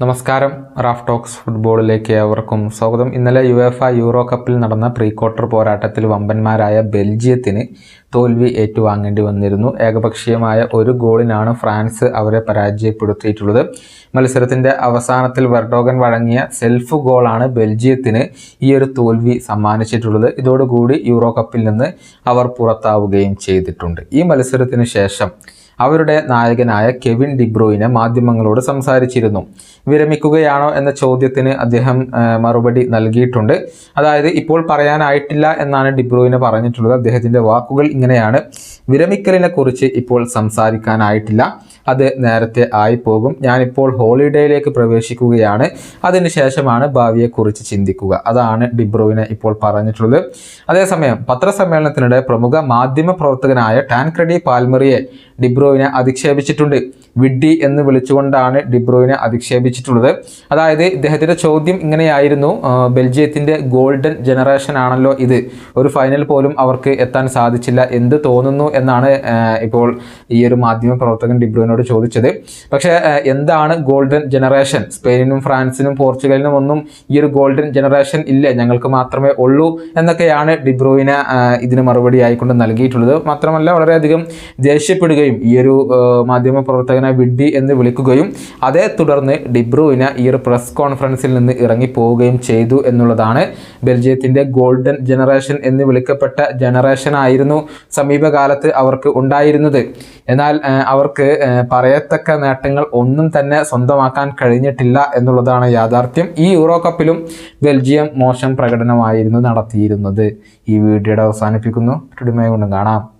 നമസ്കാരം. Raf talks ഫുട്ബോളിലേക്ക് ഏവർക്കും സ്വാഗതം. ഇന്നലെ യു എഫ് യൂറോ കപ്പിൽ നടന്ന പ്രീ ക്വാർട്ടർ പോരാട്ടത്തിൽ വമ്പന്മാരായ ബെൽജിയത്തിന് തോൽവി ഏറ്റുവാങ്ങേണ്ടി വന്നിരുന്നു. ഏകപക്ഷീയമായ ഒരു ഗോളിനാണ് ഫ്രാൻസ് അവരെ പരാജയപ്പെടുത്തിയിട്ടുള്ളത്. മത്സരത്തിന്റെ അവസാനത്തിൽ വെർഡോഗൻ വഴങ്ങിയ സെൽഫ് ഗോളാണ് ബെൽജിയത്തിന് ഈ ഒരു തോൽവി സമ്മാനിച്ചിട്ടുള്ളത്. ഇതോടുകൂടി യൂറോ കപ്പിൽ നിന്ന് അവർ പുറത്താവുകയും ചെയ്തിട്ടുണ്ട്. ഈ മത്സരത്തിന് ശേഷം അവരുടെ നായകനായ കെവിൻ ഡിബ്രോയിനെ മാധ്യമങ്ങളോട് സംസാരിച്ചിരുന്നു. വിരമിക്കുകയാണോ എന്ന ചോദ്യത്തിന് അദ്ദേഹം മറുപടി നൽകിയിട്ടുണ്ട്. അതായത് ഇപ്പോൾ പറയാനായിട്ടില്ല എന്നാണ് ഡിബ്രോയിനെ പറഞ്ഞിട്ടുള്ളത്. അദ്ദേഹത്തിന്റെ വാക്കുകൾ ഇങ്ങനെയാണ്. വിരമിക്കലിനെ കുറിച്ച് ഇപ്പോൾ സംസാരിക്കാനായിട്ടില്ല. അത് നേരത്തെ ആയിപ്പോകും. ഞാനിപ്പോൾ ഹോളിഡേയിലേക്ക് പ്രവേശിക്കുകയാണ്. അതിനുശേഷമാണ് ഭാവിയെക്കുറിച്ച് ചിന്തിക്കുക. അതാണ് ഡിബ്രോയിനെ ഇപ്പോൾ പറഞ്ഞിട്ടുള്ളത്. അതേസമയം പത്രസമ്മേളനത്തിനിടെ പ്രമുഖ മാധ്യമ പ്രവർത്തകനായ ടാൻക്രഡി പാൽമറിയെ ഡിബ്രോയിനെ അധിക്ഷേപിച്ചിട്ടുണ്ട്. വിഡ്ഡി എന്ന് വിളിച്ചുകൊണ്ടാണ് ഡിബ്രോയിനെ അധിക്ഷേപിച്ചിട്ടുള്ളത്. അതായത് ഇദ്ദേഹത്തിന്റെ ചോദ്യം ഇങ്ങനെയായിരുന്നു. ബെൽജിയത്തിന്റെ ഗോൾഡൻ ജനറേഷൻ ആണല്ലോ ഇത്. ഒരു ഫൈനൽ പോലും അവർക്ക് എത്താൻ സാധിച്ചില്ല. എന്ത് തോന്നുന്നു എന്നാണ് ഇപ്പോൾ ഈ ഒരു മാധ്യമ പ്രവർത്തകൻ ഡിബ്രോയിനോട് ചോദിച്ചത്. പക്ഷേ എന്താണ് ഗോൾഡൻ ജനറേഷൻ? സ്പെയിനിനും ഫ്രാൻസിനും പോർച്ചുഗലിനും ഒന്നും ഈ ഒരു ഗോൾഡൻ ജനറേഷൻ ഇല്ല. ഞങ്ങൾക്ക് മാത്രമേ ഉള്ളൂ എന്നൊക്കെയാണ് ഡിബ്രോയിനെ ഇതിന് മറുപടി ആയിക്കൊണ്ട് നൽകിയിട്ടുള്ളത്. മാത്രമല്ല വളരെയധികം ദേഷ്യപ്പെടുകയും ഈ ഒരു മാധ്യമ പ്രവർത്തകനെ വിഡ്ഡി എന്ന് വിളിക്കുകയും അതേ തുടർന്ന് ഡിബ്രൂവിന് ഈ ഒരു പ്രസ് കോൺഫറൻസിൽ നിന്ന് ഇറങ്ങി പോവുകയും ചെയ്തു എന്നുള്ളതാണ് ബെൽജിയത്തിന്റെ ഗോൾഡൻ ജനറേഷൻ എന്ന് വിളിക്കപ്പെട്ട ജനറേഷൻ ആയിരുന്നു സമീപകാലത്ത് അവർക്ക് ഉണ്ടായിരുന്നത്. എന്നാൽ അവർക്ക് പറയത്തക്ക നേട്ടങ്ങൾ ഒന്നും തന്നെ സ്വന്തമാക്കാൻ കഴിഞ്ഞിട്ടില്ല എന്നുള്ളതാണ് യാഥാർത്ഥ്യം. ഈ യൂറോ കപ്പിലും ബെൽജിയം മോശം പ്രകടനമായിരുന്നു നടത്തിയിരുന്നത്. ഈ വീഡിയോയുടെ അവസാനിപ്പിക്കുന്നു. ടുഡിമയെ കൊണ്ടും കാണാം.